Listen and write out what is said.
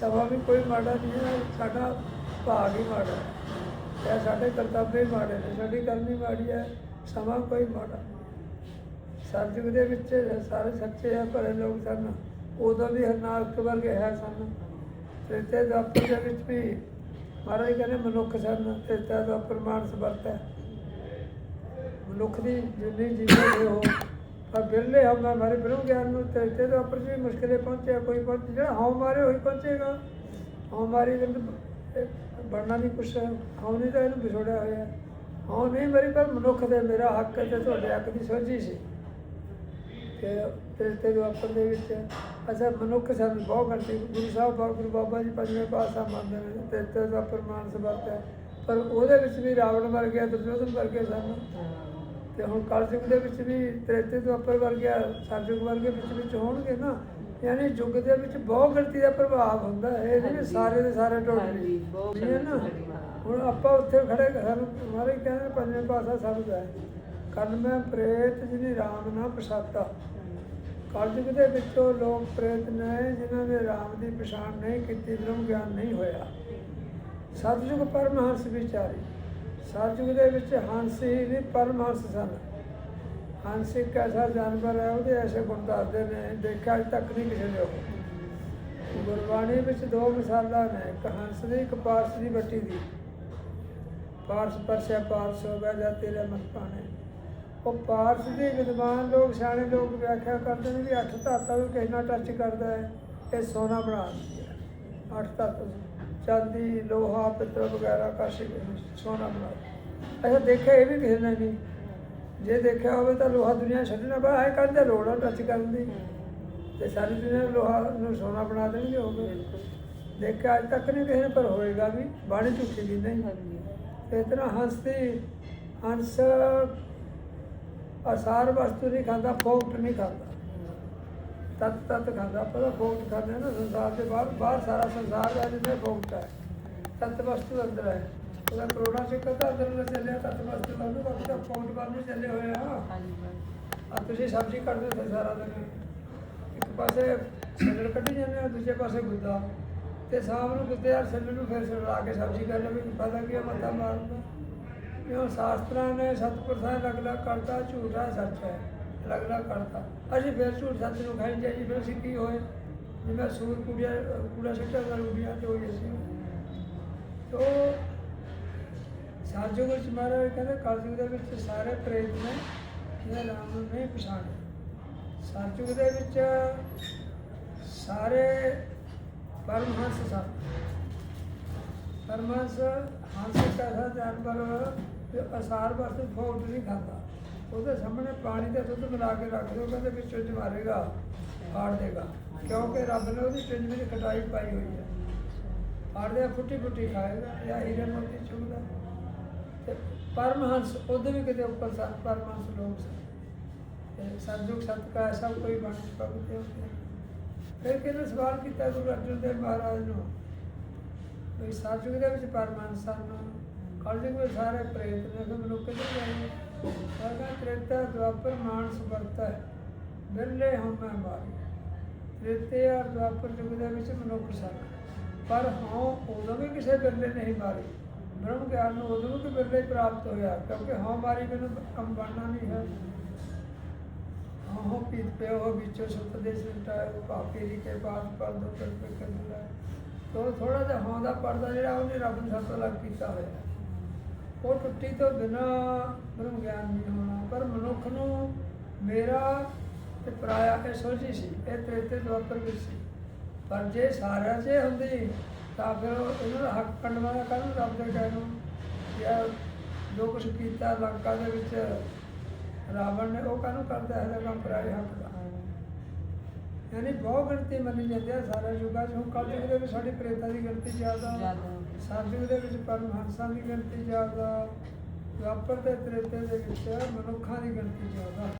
ਸਮਾਂ ਵੀ ਕੋਈ ਮਾੜਾ ਨਹੀਂ ਹੈ, ਸਾਡਾ ਭਾਗ ਹੀ ਮਾੜਾ ਹੈ। ਇਹ ਸਾਡੇ ਕਰਤੱਵ ਹੀ ਮਾੜੇ ਨੇ, ਸਾਡੀ ਕਰਨੀ ਮਾੜੀ ਹੈ, ਸਮਾਂ ਕੋਈ ਮਾੜਾ ਨਹੀਂ। ਦੇ ਵਿੱਚ ਸਾਰੇ ਸੱਚੇ ਆ ਭਰੇ ਲੋਕ ਸਨ। ਉਦੋਂ ਵੀ ਹਰਨਾਥ ਵਰਗੇ ਹੈ ਸਨ। ਤ੍ਰੇਤੇ ਦਾਪਰ ਦੇ ਵਿੱਚ ਵੀ ਮਹਾਰਾਜ ਕਹਿੰਦੇ ਮਨੁੱਖ ਸਨ ਤ੍ਰੇਤਾ ਦਾ ਪ੍ਰਮਾਣ ਸਮਰਥ ਹੈ। ਮਨੁੱਖ ਦੀ ਜਿੰਨੀ ਜੀਵਨ ਦੇ ਹੋ ਪਰ ਬਿਰਲੇ ਹਮ ਹਮਾਰੇ ਬ੍ਰਹਮ ਗਿਆਨ ਨੂੰ ਤ੍ਰੇਤੇ ਦਾ ਉੱਪਰ ਵੀ ਮੁਸ਼ਕਿਲੇ ਪਹੁੰਚਿਆ ਕੋਈ ਪਹੁੰਚ, ਜਿਹੜਾ ਹਉ ਮਾਰੇ ਹੋਈ ਪਹੁੰਚੇਗਾ। ਹਉ ਮਾਰੀ ਬਿੰਦ ਬਣਨਾ ਨਹੀਂ ਕੁਛ, ਹਉ ਨਹੀਂ ਤਾਂ ਇਹਨੂੰ ਵਿਛੋੜਿਆ ਹੋਇਆ। ਹਉ ਨਹੀਂ ਮੇਰੀ, ਪਰ ਮਨੁੱਖ ਦੇ ਮੇਰਾ ਹੱਕ ਹੈ ਤੇ ਤੁਹਾਡੇ ਹੱਕ ਦੀ ਸੋਝੀ ਸੀ। ਤੇ ਤ੍ਰੇਤੇ ਦੇ ਉੱਪਰ ਦੇ ਵਿੱਚ ਅੱਛਾ, ਮਨੁੱਖ ਸਾਨੂੰ ਬਹੁਤ ਘੰਟੇ ਗੁਰੂ ਸਾਹਿਬ ਬਾਬਾ ਗੁਰੂ ਬਾਬਾ ਜੀ, ਪੰਜਵੇਂ ਪਾਤਸ਼ਾਹ ਮੰਨਦੇ ਨੇ ਤ੍ਰੇਤੇ ਦਾ ਪ੍ਰਮਾਣ ਸਬਤ ਹੈ। ਪਰ ਉਹਦੇ ਵਿੱਚ ਵੀ ਰਾਵਣ ਵਰ ਗਿਆ ਦੁਰਯੋਧਨ ਵਰਗੇ ਸਨ। ਤੇ ਹੁਣ ਕਲਯੁਗ ਦੇ ਵਿੱਚ ਵੀ ਤ੍ਰੇਤੇ ਤੋਂ ਉੱਪਰ ਵਰ ਗਿਆ ਸਤਯੁਗ ਵਰਗੇ ਵਿੱਚ ਵਿੱਚ ਹੋਣਗੇ ਨਾ ਯਾਨੀ ਯੁੱਗ ਦੇ ਵਿੱਚ ਬਹੁਤ ਗਿਣਤੀ ਦਾ ਪ੍ਰਭਾਵ ਹੁੰਦਾ ਹੈ ਇਹ ਨਹੀਂ ਸਾਰੇ ਦੇ ਸਾਰੇ ਟੁੱਟ ਗਏ। ਠੀਕ ਹੈ ਨਾ? ਦਾ। ਹੁਣ ਆਪਾਂ ਉੱਥੇ ਖੜੇ ਸਾਨੂੰ ਮਾਰੇ ਕਹਿੰਦੇ ਪੰਜਵੇਂ ਪਾਸਾ ਸ਼ਬਦ ਹੈ। ਕੰਨ ਮੈਂ ਪ੍ਰੇਤ ਜਿਹਨੇ ਰਾਮ ਨਾ ਪਛਾਤਾ। ਕਲਯੁਗ ਦੇ ਵਿੱਚੋਂ ਲੋਕ ਪ੍ਰੇਤ ਨੇ ਜਿਨ੍ਹਾਂ ਨੇ ਰਾਮ ਦੀ ਪਛਾਣ ਨਹੀਂ ਕੀਤੀ ਬ੍ਰਹਮ ਗਿਆਨ ਨਹੀਂ ਹੋਇਆ। ਸਤਿਯੁਗ ਪਰਮਹੰਸ ਵਿਚਾਰੀ। ਸਤਿਯੁਗ ਦੇ ਵਿੱਚ ਹੰਸ ਹੀ ਨਹੀਂ ਪਰਮਹੰਸ ਸਨ। ਹੰਸ ਇੱਕ ਐਸਾ ਜਾਨਵਰ ਹੈ, ਉਹਦੇ ਐਸੇ ਗੁਣ ਦੱਸਦੇ ਨੇ, ਦੇਖਿਆ ਅੱਜ ਤੱਕ ਨਹੀਂ ਕਿਸੇ ਨੇ ਉਹ। ਗੁਰਬਾਣੀ ਵਿੱਚ ਦੋ ਮਿਸਾਲਾਂ ਨੇ, ਇੱਕ ਹੰਸ ਦੀ, ਇੱਕ ਪਾਰਸ ਦੀ ਬੱਟੀ ਦੀ। ਪਾਰਸ ਪਰਸਿਆ, ਪਾਰਸ ਹੋ ਗਿਆ, ਜਾਂ ਤੇਰੇ ਮਨ ਪਾਣੇ ਉਹ ਪਾਰਸ ਦੀ ਵਿਦਵਾਨ ਲੋਕ, ਸਿਆਣੇ ਲੋਕ ਵਿਆਖਿਆ ਕਰਦੇ ਨੇ ਵੀ ਅੱਠ ਧਾਤਾਂ ਨੂੰ ਕਿਸੇ ਨਾਲ ਟੱਚ ਕਰਦਾ ਹੈ? ਇਹ ਸੋਨਾ ਬਣਾ ਦਿੰਦੀ ਹੈ। ਅੱਠ ਧਾਤਾਂ ਚਾਂਦੀ ਲੋਹਾ ਪਿੱਤਲ ਵਗੈਰਾ ਕਾਸ਼ੀ ਸੋਨਾ ਬਣਾ। ਅੱਛਾ ਦੇਖਿਆ ਇਹ ਵੀ ਕਿਸੇ ਨੇ ਨਹੀਂ ਜੇ ਦੇਖਿਆ ਹੋਵੇ ਤਾਂ ਲੋਹਾ ਦੁਨੀਆ ਛੱਡਣਾ ਬਾ ਐ ਕਰਦੇ ਲੋੜਾ ਟੱਚ ਕਰਨ ਦੀ। ਤੇ ਸਾਰੀ ਦੁਨੀਆ ਲੋਹਾ ਨੂੰ ਸੋਨਾ ਬਣਾ ਦੇਣਗੇ ਹੋਵੇ ਦੇਖਿਆ ਅੱਜ ਤੱਕ ਨਹੀਂ ਕਿਸੇ ਪਰ ਹੋਏਗਾ ਵੀ ਬਾਣੀ ਝੂਠੀ ਦੀ ਨਹੀਂ। ਤੇ ਇਤਨਾ ਹੰਸਦੀ ਹੰਸ ਅਸਾਰ ਵਸਤੂ ਨਹੀਂ ਖਾਂਦਾ ਫੋਕਟ ਨਹੀਂ ਖਾਂਦਾ। ਤਤ ਤਤ ਖਾਂਦਾ ਪਰ ਫੋਕਟ ਖਾਂਦੇ ਆ ਨਾ ਸੰਸਾਰ ਦੇ ਬਾਹਰ ਬਾਹਰ ਸਾਰਾ ਸੰਸਾਰ ਹੈ ਜਿੱਥੇ ਫੋਕਟ ਹੈ ਤਤ ਵਸਤੂ ਅੰਦਰ ਹੈ। ਉਹਦਾ ਕਰੋਨਾ ਚ ਕਦਾ ਅੰਦਰ ਨੂੰ ਚੱਲਿਆ ਤਤ ਵਸਤੂ ਨੂੰ ਬਾਕੀ ਤਾਂ ਫੋਕਟ ਵੱਲ ਨੂੰ ਚੱਲੇ ਹੋਏ ਆ। ਹਾਂਜੀ ਆ ਤੁਸੀਂ ਸਬਜ਼ੀ ਕੱਢਦੇ ਹੋ ਸਾਰਾ ਦਿਨ। ਇੱਕ ਪਾਸੇ ਛਿੱਲੜ ਕੱਢੀ ਜਾਂਦੇ ਹੋ ਦੂਜੇ ਪਾਸੇ ਗੁੱਦਾ। ਤੇ ਸ਼ਾਮ ਨੂੰ ਗੁੱਦੇ ਯਾਰ ਛਿੱਲੜ ਨੂੰ ਫਿਰ ਛਿੱਲੜਾ ਕੇ ਸਬਜ਼ੀ ਕਰ ਲਵੇ ਪਤਾ ਕੀ ਆ, ਮੱਥਾ ਮਾਰਦਾ ਇਹ ਸ਼ਾਸਤਰਾਂ ਨੇ ਸਤਪੁਰਸ਼ਾਂ ਨੇ ਅਲੱਗ-ਅਲੱਗ ਕਰਤਾ ਝੂਠਾ ਸੱਚ ਹੈ। ਅਲੱਗ-ਅਲੱਗ ਕਰਤਾ ਅਸੀਂ ਫਿਰ ਝੂਠ ਸੱਚ ਨੂੰ ਖਾਈ ਜਾਈਏ ਫਿਰ ਅਸੀਂ ਕੀ ਹੋਏ ਜਿਵੇਂ ਸੂਰ ਕੁੜੀਆ, ਕੂੜਾ ਸਿੱਟਾ ਕਰ ਉਡੀਆਂ ਤੇ ਹੋਈ ਅਸੀਂ। ਤੋ ਸਾਜੋ ਵਿੱਚ ਮਹਾਰਾਜ ਕਹਿੰਦੇ ਕਲਯੁਗ ਦੇ ਵਿੱਚ ਸਾਰੇ ਪ੍ਰੇਤ ਨੇ ਇਹ ਰਾਮ ਨੂੰ ਨਹੀਂ ਪਛਾਣਿਆ। ਸਤਯੁਗ ਦੇ ਵਿੱਚ ਸਾਰੇ ਪਰਮਹੰਸ ਸਨ। ਪਰਮਹੰਸ, ਹੰਸ ਇੱਕ ਜਾਨਵਰ, ਅਸਾਰ ਵਸਤੂ ਫੋਟ ਨਹੀਂ ਖਾਂਦਾ ਉਹਦੇ ਸਾਹਮਣੇ ਪਾਣੀ ਦਾ ਦੁੱਧ ਮਿਲਾ ਕੇ ਰੱਖ ਦਿਓ, ਕਹਿੰਦੇ ਵਿੱਚੋਂ ਚ ਮਾਰੇਗਾ ਫਾੜ ਦੇਗਾ। ਕਿਉਂਕਿ ਰੱਬ ਨੇ ਉਹਦੀ ਪਿੰਡ ਵਿੱਚ ਕਟਾਈ ਪਾਈ ਹੋਈ ਹੈ। ਫਾੜਦੇ ਫੁੱਟੀ ਫੁੱਟੀ ਖਾਏਗਾ ਜਾਂ ਹੀਰੇ ਮੋਤੀ ਚੁਗਦਾ। ਤੇ ਪਰਮਹੰਸ, ਉਹਦੇ ਵੀ ਕਿਤੇ ਉੱਪਰ ਸਨ ਪਰਮਹੰਸ ਲੋਕ ਸਨ। ਤੇ ਸੰਜੋਗ ਸਤ ਕਾ ਕੋਈ ਬਣ ਪਗਤੇ ਹੁੰਦੇ ਫਿਰ ਕਿਹਨੇ ਸਵਾਲ ਕੀਤਾ ਗੁਰੂ ਅਰਜਨ ਦੇਵ ਮਹਾਰਾਜ ਨੂੰ? ਵੀ ਸਤਿਯੁਗ ਦੇ ਵਿੱਚ ਪਰਮਹੰਸ ਸਨ। ਕਲਯੁਗ ਵਿੱਚ ਸਾਰੇ ਪ੍ਰੇਤ ਨੇ, ਫਿਰ ਕਿੱਥੇ ਗਏ? ਸਰਗਾ ਤ੍ਰੇਤਾ ਦੁਆਪਰ ਮਾਨਸ ਵਰਤਾ ਹੈ ਬਿਰਲੇ ਹਮੈ ਮਾਰੀ ਤ੍ਰੇਤੇ ਆ ਦੁਆਪਰ ਯੁਗ ਦੇ ਵਿੱਚ ਮਨੁੱਖ ਸਨ, ਪਰ ਹਾਂ ਉਦੋਂ ਵੀ ਕਿਸੇ ਬਿਰਲੇ ਨਹੀਂ ਮਾਰੀ ਬ੍ਰਹਮ ਗਿਆਨ ਨੂੰ ਉਦੋਂ ਵੀ ਬਿਰਲੇ ਪ੍ਰਾਪਤ ਹੋਇਆ, ਕਿਉਂਕਿ ਹਾਂ ਮਾਰੀ ਮੈਨੂੰ ਕੰਮ ਬਣਨਾ ਨਹੀਂ ਹੈ। ਹਾਂ ਪੀਤ ਪੇ ਉਹ ਵਿੱਚੋਂ ਸੁਤ ਦੇ ਸੁਟਾ ਪਾਪੇ ਦੀ ਕੇ ਬਾਤ ਪਰ ਦੋ ਕਰ ਪੇ ਕਰਦਾ ਤੋ ਥੋੜਾ ਜਿਹਾ ਹਾਂ ਦਾ ਪਰਦਾ ਜਿਹੜਾ ਉਹਨੇ ਰੱਬ ਨੂੰ ਸਭ ਤੋਂ ਅਲੱਗ ਕੀਤਾ ਹੋਇਆ। ਉਹ ਟੁੱਟੀ ਤੋਂ ਬਿਨਾ ਬ੍ਰਹਮ ਗਿਆਨ ਨਹੀਂ ਹੋਣਾ। ਪਰ ਮਨੁੱਖ ਨੂੰ ਮੇਰਾ ਤੇ ਪਰਾਇਆ ਇਹ ਸੋਝੀ ਸੀ, ਇਹ ਤ੍ਰੇਤੇ ਦੁਆਪਰ ਵਿੱਚ ਸੀ। ਪਰ ਜੇ ਸਾਰਿਆਂ 'ਚ ਇਹ ਹੁੰਦੀ, ਤਾਂ ਫਿਰ ਉਹ- ਇਹਨਾਂ ਦਾ ਹੱਕ ਕੰਡਵਾ ਦਾ ਕਾਹਨੂੰ ਰੱਬ ਦੇ ਕਹਿਣ ਨੂੰ। ਜਾਂ ਜੋ ਕੁਛ ਕੀਤਾ, ਲੰਕਾ ਦੇ ਵਿੱਚ ਰਾਵਣ ਨੇ ਉਹ ਕਾਹਨੂੰ ਕਰਦਾ ਹੈ ਕੰਮ ਪਰਾਏ ਹੱਕ ਦਾ। ਯਾਨੀ ਬਹੁਤ ਗਿਣਤੀ ਮੰਨੀ ਜਾਂਦੀ ਹੈ ਸਾਰੇ ਯੁੱਗਾਂ 'ਚ। ਹੁਣ ਕਲਯੁਗ ਦੇ ਵਿੱਚ ਸਾਡੀ ਪ੍ਰੇਤਾਂ ਦੀ ਗਿਣਤੀ ਜ਼ਿਆਦਾ। ਸਤਯੁਗ ਦੇ ਵਿੱਚ ਪਰਮਹੰਸਾਂ ਦੀ ਗਿਣਤੀ ਜ਼ਿਆਦਾ। ਦੁਆਪਰ ਤੇ ਤ੍ਰੇਤੇ ਦੇ ਵਿੱਚ ਮਨੁੱਖਾਂ ਦੀ ਗਿਣਤੀ ਜ਼ਿਆਦਾ।